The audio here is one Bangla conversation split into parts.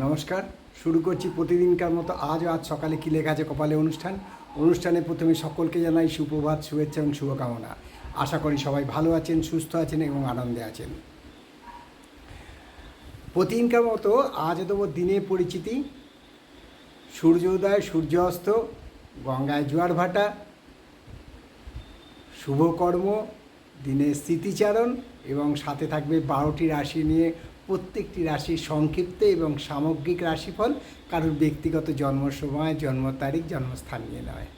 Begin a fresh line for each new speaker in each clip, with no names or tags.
নমস্কার। শুরু করছি প্রতিদিনকার মতো আজও আজ সকালে কী লেখা আছে কপালে অনুষ্ঠান? অনুষ্ঠানে প্রথমে সকলকে জানাই সুপ্রভাত, শুভেচ্ছা এবং শুভকামনা। আশা করি সবাই ভালো আছেন, সুস্থ আছেন এবং আনন্দে আছেন। প্রতিদিনকার মতো আজ দেবো দিনে পরিচিতি। সূর্যোদয় সূর্য অস্ত, গঙ্গায় জোয়ার ভাটা শুভকর্ম দিনের স্মৃতিচারণ এবং সাথে থাকবে বারোটি রাশি নিয়ে প্রত্যেকটি রাশির সংক্ষিপ্ত এবং সামগ্রিক রাশিফল কারোর ব্যক্তিগত জন্ম সময় জন্ম তারিখ, জন্মস্থান নিয়ে নয়।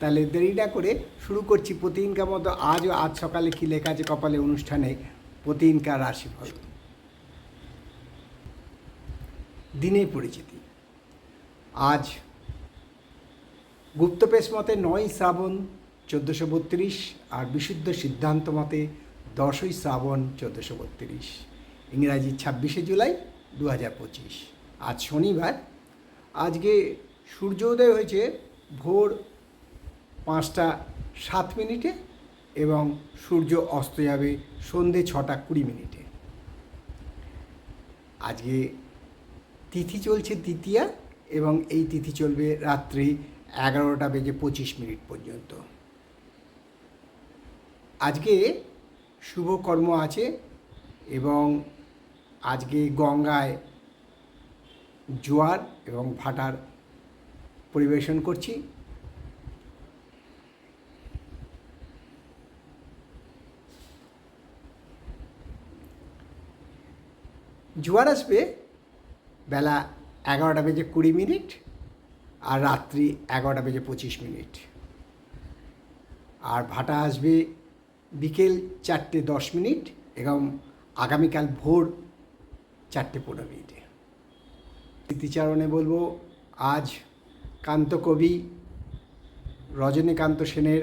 তাহলে দেরি না করে শুরু করছি প্রতিদিনকার মতো আজও আজ সকালে কী লেখা আছে কপালে অনুষ্ঠানে প্রতিদিনকার রাশিফল। দিনের পরিচিতি। আজ গুপ্তপেশ মতে নয় শ্রাবণ চোদ্দোশো বত্রিশ আর বিশুদ্ধ সিদ্ধান্ত মতে দশই শ্রাবণ চোদ্দোশো বত্রিশ। ইংরাজি ছাব্বিশে জুলাই দু হাজার পঁচিশ। আজ শনিবার। আজকে সূর্যোদয় হয়েছে ভোর পাঁচটা সাত মিনিটে এবং সূর্য অস্ত যাবে সন্ধে ছটা কুড়ি মিনিটে। আজকে তিথি চলছে দ্বিতীয়া এবং এই তিথি চলবে রাত্রি এগারোটা বেজে পঁচিশ মিনিট পর্যন্ত। আজকে শুভ কর্ম আছে এবং আজকে গঙ্গায় জোয়ার এবং ভাটার পরিবেশন করছি। জোয়ার আসবে বেলা এগারোটা বেজে কুড়ি মিনিট আর রাত্রি এগারোটা বেজে পঁচিশ মিনিট। আর ভাটা আসবে বিকেল চারটে দশ মিনিট এবং আগামীকাল ভোর চারটে পনেরো মিনিটে। স্মৃতিচারণে বলব, আজ কান্তকবি, রজনীকান্ত সেনের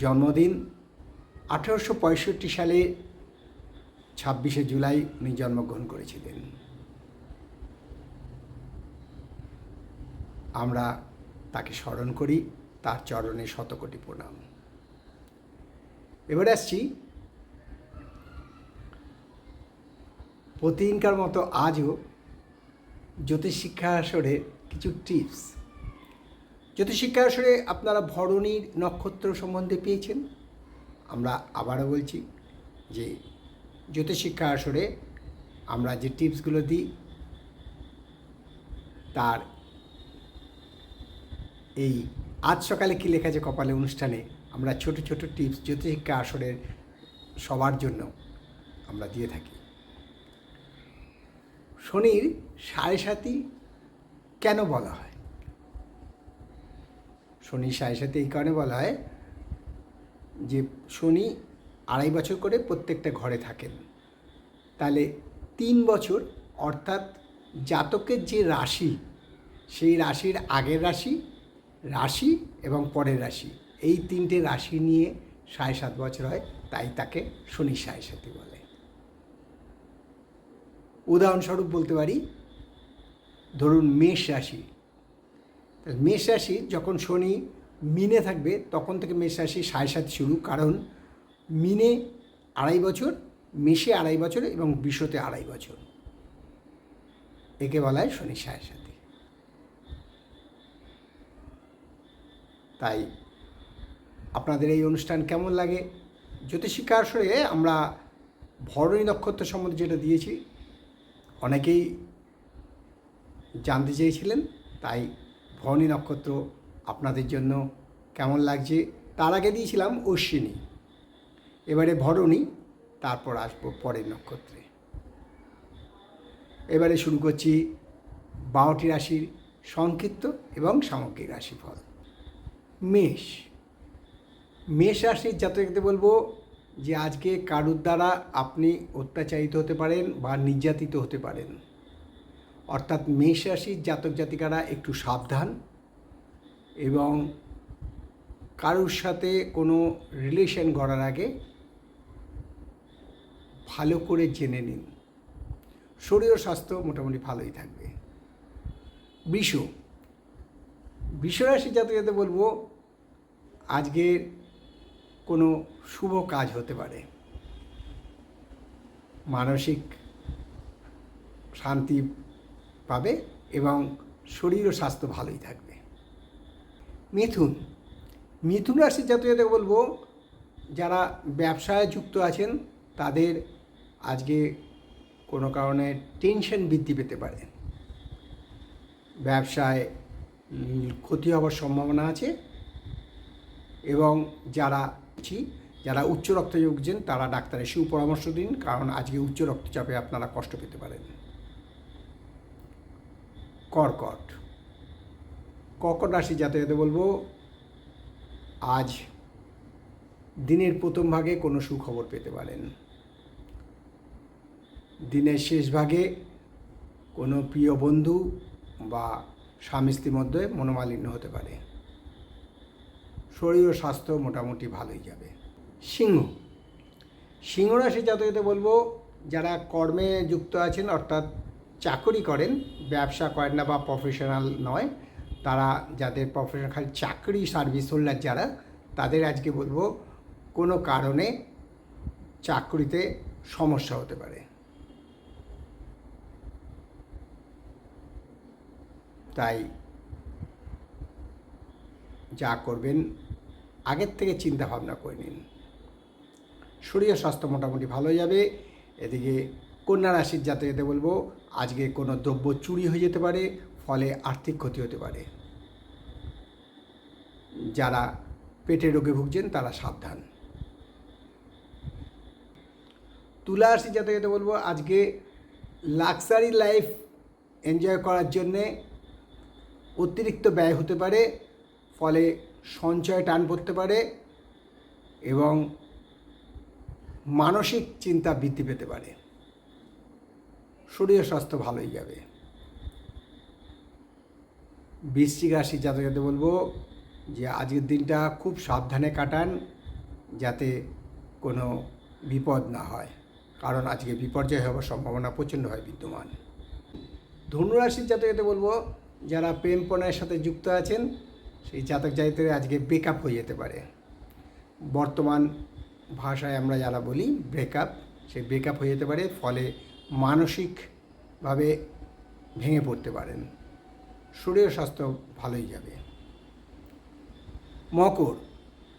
জন্মদিন। আঠেরোশো পঁয়ষট্টি সালে ছাব্বিশে জুলাই উনি জন্মগ্রহণ করেছিলেন। আমরা তাকে স্মরণ করি, তার চরণে শতকোটি প্রণাম। এবারে আসছি প্রতিদিনকার মতো আজও জ্যোতিষশিক্ষা আসরে কিছু টিপস। জ্যোতিষশিক্ষা আসরে আপনারা ভরণীর নক্ষত্র সম্বন্ধে পেয়েছেন? আমরা আবারও বলছি যে জ্যোতিষশিক্ষা আসরে আমরা যে টিপসগুলো দিই, তার এই আজ সকালে কী লেখা আছে কপালে অনুষ্ঠানে, আমরা ছোট ছোট টিপস জ্যোতিষিক্ষা আসরের সবার জন্য আমরা দিয়ে থাকি। শনির সাড়ে সাতি কেন বলা হয়? শনির সাড়ে সাতি এই কারণে বলা হয়? যে শনি আড়াই বছর করে প্রত্যেকটা ঘরে থাকেন। তাহলে তিন বছর, অর্থাৎ জাতকের যে রাশি, সেই রাশির আগের রাশি রাশি এবং পরের রাশি, এই তিনটে রাশি নিয়ে সাড়ে সাত বছর হয়, তাই তাকে শনি সাড়ে সাথী বলে। উদাহরণস্বরূপ বলতে পারি, ধরুন মেষ রাশি। মেষ রাশি যখন শনি মিনে থাকবে, তখন থেকে মেষ রাশি সাড়ে সাত শুরু। কারণ মিনে আড়াই বছর, মেষে আড়াই বছর এবং বিশ্বতে আড়াই বছর। একে বলা হয় শনি সাড়ে সাথী তাই আপনাদের এই অনুষ্ঠান কেমন লাগে? জ্যোতিষিক্ষা আসরে আমরা ভরণী নক্ষত্র সম্বন্ধে যেটা দিয়েছি অনেকেই জানতে চেয়েছিলেন, তাই ভরণী নক্ষত্র আপনাদের জন্য কেমন লাগছে? তার আগে দিয়েছিলাম অশ্বিনী। এবারে ভরণী, তারপর আসব পরের নক্ষত্রে। এবারে শুরু করছি বারোটি রাশির সংক্ষিপ্ত এবং সামগ্রিক রাশিফল। মেষ। মেষ রাশির জাতকদের বলব যে আজকে কারুর দ্বারা আপনি অত্যাচারিত হতে পারেন বা নির্যাতিত হতে পারেন। অর্থাৎ মেষ রাশির জাতক জাতিকারা একটু সাবধান এবং কারুর সাথে কোনো রিলেশন গড়ার আগে ভালো করে জেনে নিন। শরীর স্বাস্থ্য মোটামুটি ভালোই থাকবে। বৃষ বৃষরাশি জাতকদের বলব, আজকের কোনো শুভ কাজ হতে পারে। মানসিক শান্তি পাবে এবং শরীর ও স্বাস্থ্য ভালোই থাকবে। মিথুন মিথুন রাশির জাতকদের বলব, যারা ব্যবসায় যুক্ত আছেন, তাদের আজকে কোনো কারণে টেনশন বৃদ্ধি পেতে পারে। ব্যবসায় ক্ষতি হওয়ার সম্ভাবনা আছে এবং যারা ছি, যারা উচ্চ রক্তচাপ ভুগছেন তারা ডাক্তারের সুপরামর্শ দিন কারণ আজকে উচ্চ রক্তচাপে আপনারা কষ্ট পেতে পারেন। কর্কট। কর্কট রাশি যাতায়াতে বলব আজ দিনের প্রথম ভাগে কোনো সুখবর পেতে পারেন। দিনের শেষ ভাগে কোনো প্রিয় বন্ধু বা স্বামী স্ত্রীর মধ্যে মনোমালিন্য হতে পারে। শরীর ও স্বাস্থ্য মোটামুটি ভালোই যাবে। সিংহ। সিংহ রাশি জাতকতে বলব, যারা কর্মে যুক্ত আছেন, অর্থাৎ চাকরি করেন, ব্যবসা করেন না বা প্রফেশনাল নয়, তারা যাদের প্রফেশনাল খালি চাকরি সার্ভিস হোল্ডার যারা, তাদের আজকে বলব, কোনো কারণে চাকরিতে সমস্যা হতে পারে। তাই যা করবেন আগের থেকে চিন্তা ভাবনা করে নিন। শরীর স্বাস্থ্য মোটামুটি ভালো যাবে। এদিকে কন্যা রাশির জাতকতে বলব, আজকে কোনো দ্রব্য চুরি হয়ে যেতে পারে, ফলে আর্থিক ক্ষতি হতে পারে। যারা পেটের রোগে ভুগছেন, তারা সাবধান। তুলা রাশি জাতকতে বলব, আজকে লাক্সারি লাইফ এনজয় করার জন্যে অতিরিক্ত ব্যয় হতে পারে, ফলে সঞ্চয় টান পড়তে পারে এবং মানসিক চিন্তা বৃদ্ধি পেতে পারে। শরীর স্বাস্থ্য ভালোই যাবে। বৃশ্চিক রাশি জাতকতে বলব যে, আজকের দিনটা খুব সাবধানে কাটান যাতে কোনো বিপদ না হয়। কারণ আজকে বিপর্যয় হওয়ার সম্ভাবনা প্রচণ্ড হয় বিদ্যমান। ধনুরাশির জাতকতে বলব, যারা প্রেম প্রণয়ের সাথে যুক্ত আছেন সেই জাতক জাতিদের আজকে ব্রেকআপ হয়ে যেতে পারে। বর্তমান ভাষায় আমরা যারা বলি ব্রেকআপ সেই ব্রেকআপ হয়ে যেতে পারে, ফলে মানসিকভাবে ভেঙে পড়তে পারেন। শরীর স্বাস্থ্য ভালোই যাবে। মকর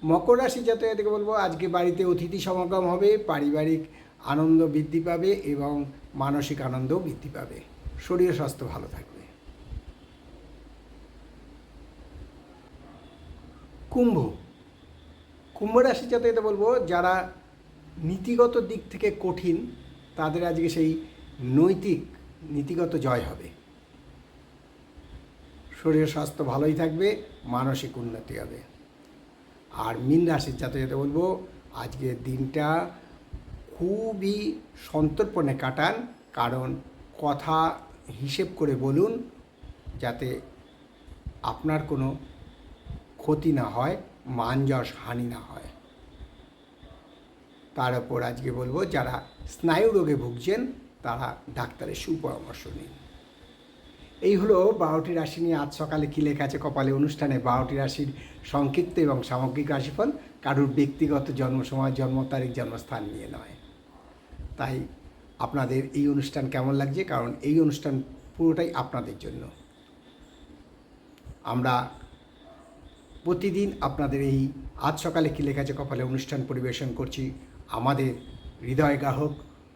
মকর রাশি জাতকদেরকে বলব, আজকে বাড়িতে অতিথি সমাগম হবে, পারিবারিক আনন্দ বৃদ্ধি পাবে এবং মানসিক আনন্দও বৃদ্ধি পাবে। শরীর স্বাস্থ্য ভালো থাকবে। কুম্ভ। কুম্ভ রাশি জাতকদের বলব, যারা নীতিগত দিক থেকে কঠিন, তাদের আজকে সেই নৈতিক, নীতিগত জয় হবে। শরীর স্বাস্থ্য ভালোই থাকবে, মানসিক উন্নতি হবে। আর মিন রাশির জাতকদের বলব আজকের দিনটা খুবই সন্তর্পণে কাটান, কারণ কথা হিসেব করে বলুন, যাতে আপনার কোনো ক্ষতি না হয়, মান যশ হানি না হয়। তার ওপর আজকে বলব, যারা স্নায়ু রোগে ভুগছেন, তারা ডাক্তারের সুপরামর্শ নিন। এই হলো বারোটি রাশি নিয়ে আজ সকালে কি লেখা আছে কপালে অনুষ্ঠানে। বারোটি রাশির সংক্ষিপ্ত এবং সামগ্রিক রাশিফল কারুর ব্যক্তিগত জন্ম সময়, জন্ম তারিখ, জন্মস্থান নিয়ে নয়। তাই আপনাদের এই অনুষ্ঠান কেমন লাগছে? কারণ এই অনুষ্ঠান পুরোটাই আপনাদের জন্য। আমরা প্রতিদিন আপনাদের এই আজ সকালে কি লেখা আছে কপালে অনুষ্ঠান পরিবেশন করছি আমাদের হৃদয় গ্রাহক,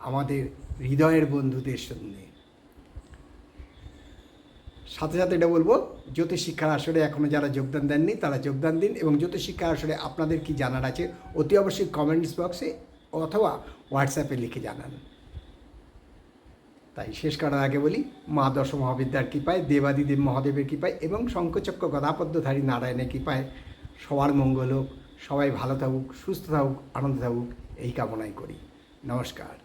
আমাদের হৃদয়ের বন্ধুদের সঙ্গে সাথে সাথে এটা বলব জ্যোতিষ শিক্ষার আসরে এখনও যারা যোগদান দেননি, তারা যোগদান দিন এবং জ্যোতিষ শিক্ষার আসরে আপনাদের কি জানার আছে অতি অবশ্যই কমেন্টস বক্সে অথবা হোয়াটসঅ্যাপে লিখে জানান। তাই শেষ করার আগে বলি, মা দশ মহাবিদ্যার কৃপায়, দেবাদিদেব মহাদেবের কৃপায় এবং শঙ্কচক্র গদাপদ্মধারী নারায়ণের কৃপায় সবার মঙ্গল হোক, সবাই ভালো থাকুক, সুস্থ থাকুক, আনন্দ থাকুক, এই কামনাই করি। নমস্কার।